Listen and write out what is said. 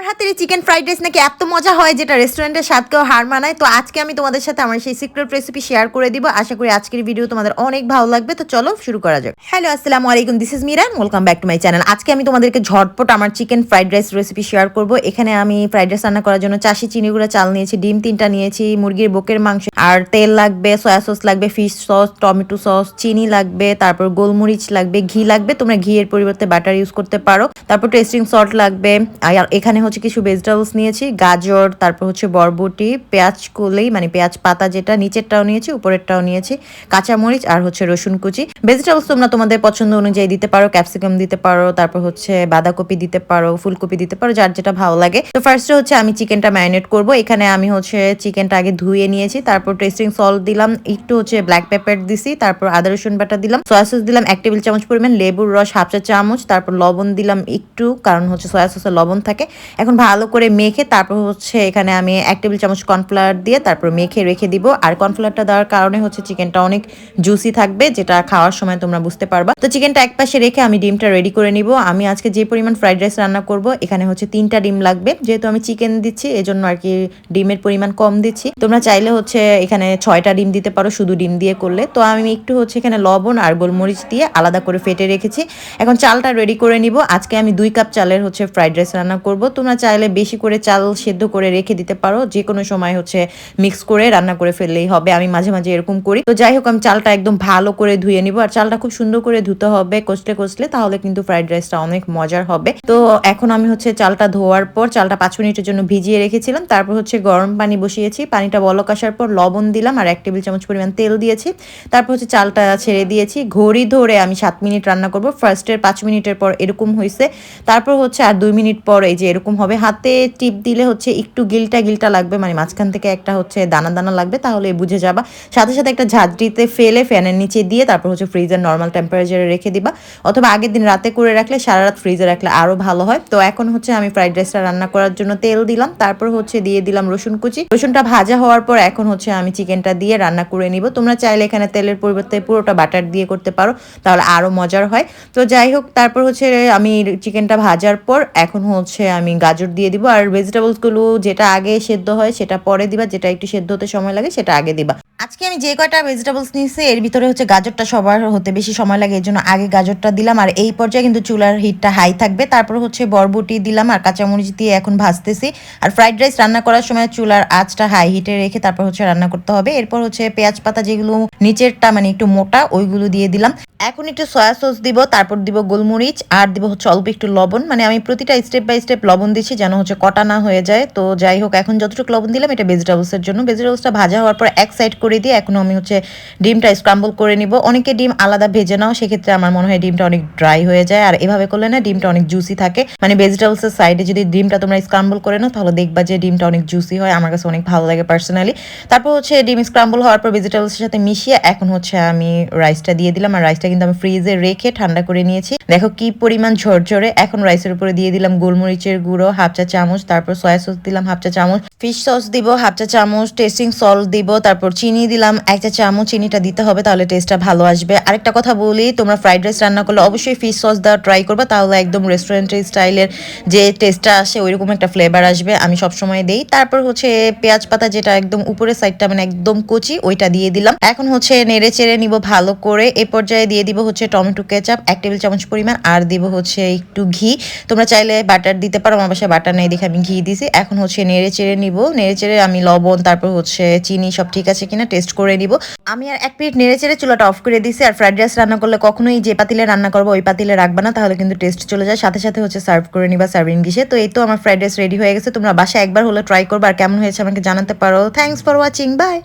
আমার হাতের এই চিকেন ফ্রাইড রাইস নাকি এত মজা হয় যেটা রেস্টুরেন্টের স্বাদকেও হার মানায়। তো আজকে আমি তোমাদের সাথে আমার সেই সিক্রেট রেসিপি শেয়ার করে দিব। আশা করি আজকের ভিডিও তোমাদের অনেক ভালো লাগবে। তো চলো শুরু করা যাক। হ্যালো আসসালামু আলাইকুম this is Miran welcome back to my channel আজকে আমি তোমাদেরকে ঝটপট আমার chicken fried rice recipe share করব। এখানে আমি ফ্রাইড রাইস রান্না করার জন্য চাষি চিনিগুলো চাল নিয়েছি, ডিম তিনটা নিয়েছি, মুরগির বুকের মাংস, আর তেল লাগবে সয়া সস লাগবে ফিশ সস টমেটো সস চিনি লাগবে, তারপর গোলমরিচ লাগবে, ঘি লাগবে, তোমরা ঘিয়ের পরিবর্তে বাটার ইউজ করতে পারো। তারপর টেস্টিং সল্ট লাগবে, আর এখানে হচ্ছে কিছু ভেজিটেবলস নিয়েছি, গাজর, তারপর হচ্ছে বরবটি, পেঁয়াজ কুলেই মানে পেঁয়াজ পাতা যেটা, নিচেরটাও নিয়েছি, উপরেরটাও নিয়েছি, কাঁচামরিচ আর হচ্ছে রসুন কুচি। ভেজিটেবলস তোমরা তোমাদের পছন্দ অনুযায়ী দিতে পারো ক্যাপসিকাম দিতে পারো, তারপর হচ্ছে বাঁধাকপি দিতে পারো, ফুলকপি দিতে পারো, যার যেটা ভালো লাগে। তো ফার্স্টে হচ্ছে আমি চিকেনটা ম্যারিনেট করব। এখানে আমি হচ্ছে চিকেনটা আগে ধুয়ে নিয়েছি, তারপর টেস্টিং সল্ট দিলাম, একটু হচ্ছে ব্ল্যাক পেপার দিছি, তারপর আদা, রসুন বাটা দিলাম সয়া সস দিলাম, এক টেবিল চামচ পরিমাণ লেবুর রস, হাফ চা চামচ, তারপর লবণ দিলাম একটু, কারণ হচ্ছে সয়া সসে লবণ থাকে। এখন ভালো করে মেখে তারপর হচ্ছে এখানে আমি এক টেবিল চামচ কর্নফ্লাওয়ার দিয়ে তারপর মেখে রেখে দিব। আর কর্নফ্লাওয়ারটা দেওয়ার কারণে হচ্ছে চিকেনটা অনেক জুসি থাকবে, যেটা খাওয়ার সময় তোমরা বুঝতে পারবা। তো চিকেনটা এক পাশে রেখে আমি ডিমটা রেডি করে নিব। আমি আজকে যে পরিমাণ ফ্রাইড রাইস রান্না করব, এখানে হচ্ছে তিনটা ডিম লাগবে। যেহেতু আমি চিকেন দিচ্ছি, এজন্য আর কি ডিমের পরিমাণ কম দিচ্ছি। তোমরা চাইলে হচ্ছে এখানে ছয়টা ডিম দিতে পারো শুধু ডিম দিয়ে করলে। তো আমি একটু হচ্ছে এখানে লবণ আর গোলমরিচ দিয়ে আলাদা করে ফেটে রেখেছি। এখন চালটা রেডি করে নিব। আজকে আমি দুই কাপ চালের হচ্ছে ফ্রাইড রাইস রান্না করব। তোমরা চাইলে বেশি করে চাল সেদ্ধ করে রেখে দিতে পারো। যে কোনো সময় হচ্ছে মিক্স করে রান্না করে ফেললেই হবে। আমি মাঝে মাঝে এরকম করি। তো যাই হোক, আমি চালটা একদম ভালো করে ধুয়ে নিব। আর চালটা খুব সুন্দর করে ধুতে হবে, কষলে কষলে, তাহলে কিন্তু ফ্রাইড রাইসটা অনেক মজার হবে। তো এখন আমি হচ্ছে চালটা ধোয়ার পর, চালটা পাঁচ মিনিটের জন্য ভিজিয়ে রেখেছিলাম। তারপর হচ্ছে গরম পানি বসিয়েছি। পানিটা বলক আসার পর লবণ দিলাম আর এক টেবিল চামচ পরিমাণ তেল দিয়েছি। তারপর হচ্ছে চালটা ছেড়ে দিয়েছি। ঘড়ি ধরে আমি সাত মিনিট রান্না করব। ফার্স্টের পাঁচ মিনিটের পর এরকম হয়েছে তারপর হচ্ছে আর দুই মিনিট পর এই যে এরকম হবে। হাতে টিপ দিলে হচ্ছে একটু গিলটা গিলটা লাগবে মানে মাঝখান থেকে একটা হচ্ছে দানা দানা লাগবে, তাহলে বুঝে যাবা। সাথে সাথে একটা ঝাঁঝরিতে ফেলে ফ্যানের নিচে দিয়ে তারপর হচ্ছে ফ্রিজের নর্মাল টেম্পারেচারে রেখে দিবা। অথবা আগের দিন রাতে করে রাখলে সারা রাত ফ্রিজে রাখলে আরও ভালো হয়। তো এখন হচ্ছে আমি ফ্রাইড রাইসটা রান্না করার জন্য তেল দিলাম, তারপর হচ্ছে দিয়ে দিলাম রসুন কুচি। রসুনটা ভাজা হওয়ার পর এখন হচ্ছে আমি চিকেনটা দিয়ে রান্না করে নিব। তোমরা চাইলে এখানে তেলের পরিবর্তে পুরোটা বাটার দিয়ে করতে পারো, তাহলে আরও মজার হয়। তো যাই হোক, তারপর হচ্ছে আমি চিকেনটা ভাজার পর এখন হচ্ছে আমি গাজর দিয়ে দিব আর ভেজিটেবলসগুলো যেটা আগে সেদ্ধ হয় সেটা পরে দিবা, যেটা একটু সেদ্ধ হতে সময় লাগে সেটা আগে দিবা। আজকে আমি যে কয়টা ভেজিটেবলস নিয়েছি, এর ভিতরে হচ্ছে গাজরটা সবার হতে বেশি সময় লাগে, এর জন্য আগে গাজরটা দিলাম, আর এই পর্যায়ে কিন্তু চুলার হিটটা হাই থাকবে। তারপর হচ্ছে বরবটি দিলাম আর কাঁচামরিচ দিয়ে এখন ভাজতেছি। আর ফ্রাইড রাইস রান্না করার সময় চুলার আঁচটা হাই হিটে রেখে তারপর হচ্ছে রান্না করতে হবে। এরপর হচ্ছে পেঁয়াজ পাতা যেগুলো নিচেরটা মানে একটু মোটা, ওইগুলো দিয়ে দিলাম। এখন একটু সয়া সস দিব, তারপর দিব গোলমরিচ, আর দিব হচ্ছে অল্প একটু লবণ। মানে আমি প্রতিটা স্টেপ বাই স্টেপ লবণ দিচ্ছি যেন হচ্ছে কটা না হয়ে যায়। তো যাই হোক, এখন যতটুকু লবণ দিলাম, এটা ভেজিটেবলসের জন্য। ভেজিটেবলসটা ভাজা হওয়ার পর এক সাইড দিয়ে এখন আমি হচ্ছে ডিমটা স্ক্রাম্বল করে নিব। অনেকে ডিম আলাদা ভেজে নাও, সেক্ষেত্রে আমার মনে হয় ডিমটা অনেক ড্রাই হয়ে যায়। আর এভাবে করলে না ডিমটা অনেক জুসি থাকে। মানে ভেজিটেবলসের সাইডে যদি ডিমটা তোমরা স্ক্রাম্বল করে নাও, তাহলে দেখবা যে ডিমটা অনেক জুসি হয়। আমার কাছে অনেক ভালো লাগে পার্সোনালি তারপর হচ্ছে ডিম স্ক্রাম্বল হওয়ার পর ভেজিটেবলসের সাথে মিশিয়ে এখন হচ্ছে আমি রাইসটা দিয়ে দিলাম। আর রাইসটা কিন্তু আমি ফ্রিজে রেখে ঠান্ডা করে নিয়েছি। দেখো কি পরিমাণ ঝরঝরে। এখন রাইসের উপরে দিয়ে দিলাম গোলমরিচের গুঁড়ো হাফ চা চামচ, তারপর সয়া সস দিলাম হাফ চা চামচ। ফিশ সস দিব হাফ চা চামচ টেস্টিং সল্ট দিব, তারপর চিনি দিলাম এক চা চামচ চিনিটা দিতে হবে, তাহলে টেস্টটা ভালো আসবে। আরেকটা কথা বলি, তোমরা ফ্রাইড রাইস রান্না করলে অবশ্যই ফিশ সস দেওয়া ট্রাই করবে, তাহলে একদম রেস্টুরেন্টের স্টাইলের যে টেস্টটা আসে, ওইরকম একটা ফ্লেভার আসবে, আমি সবসময় দেই। তারপর হচ্ছে পেঁয়াজ পাতা যেটা একদম উপরের সাইডটা মানে একদম কচি, ওইটা দিয়ে দিলাম। এখন হচ্ছে নেড়ে চেড়ে নিব ভালো করে, এ পর্যায়ে দিয়ে দিব হচ্ছে টমেটো কেচাপ এক টেবিল চামচ পরিমাণ, আর দিব হচ্ছে একটু ঘি। তোমরা চাইলে বাটার দিতে পারো, আমার বাসায় বাটার নেই দেখে আমি ঘি দিছি। এখন হচ্ছে নেড়ে চেড়ে নিব, নেড়ে চেড়ে আমি লবণ, তারপর হচ্ছে চিনি সব ঠিক আছে কিনা টেস্ট করে নিব। আমি আর এক প্লেট নেড়ে চেড়ে চুলাটা অফ করে দিছি আর ফ্রাইড রাইস রান্না করলে কখনোই যে পাতিলে রান্না করব ওই পাতিলে রাখবা না, তাহলে কিন্তু টেস্ট চলে যায়। সাথে সাথে হচ্ছে সার্ভ করে নিবা সার্ভিং গিসে তো এই তো আমার ফ্রাইড রাইস রেডি হয়ে গেছে। তোমরা বাসায় একবার হলে ট্রাই করব। আর কেমন হয়েছে আমাকে জানাতে পারো। Thanks for watching by